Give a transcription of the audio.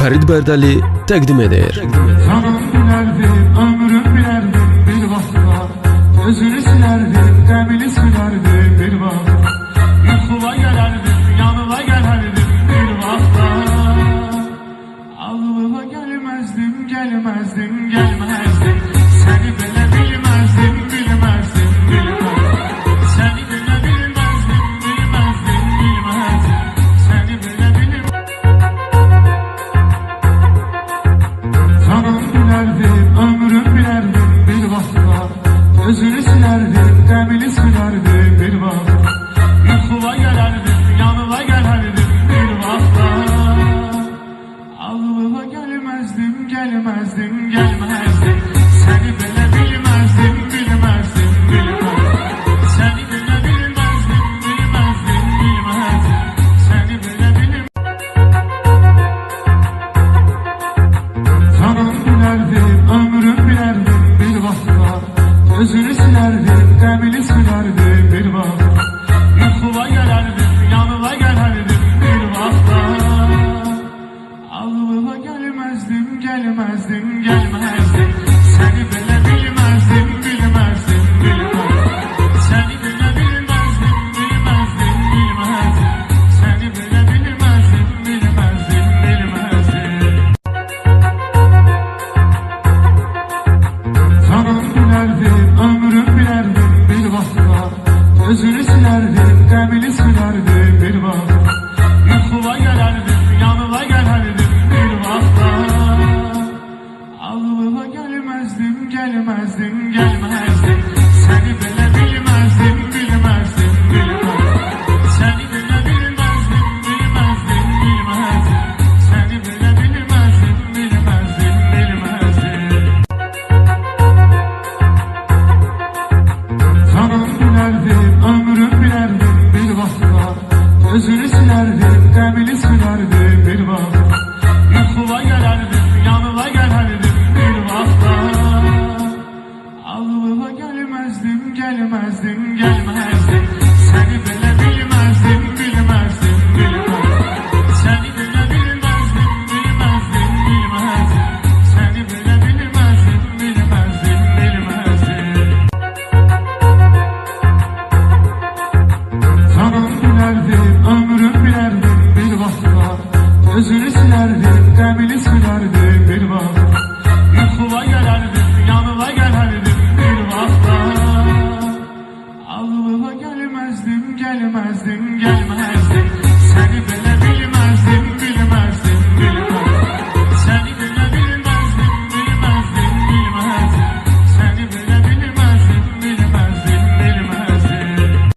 Ferit Berdali təqdim edir. Canım gülerdi, ömrüm gelmezdim gelmezdim. gelmezdin gelmezdin gelmezdim gelmezdim gelmezdim. As the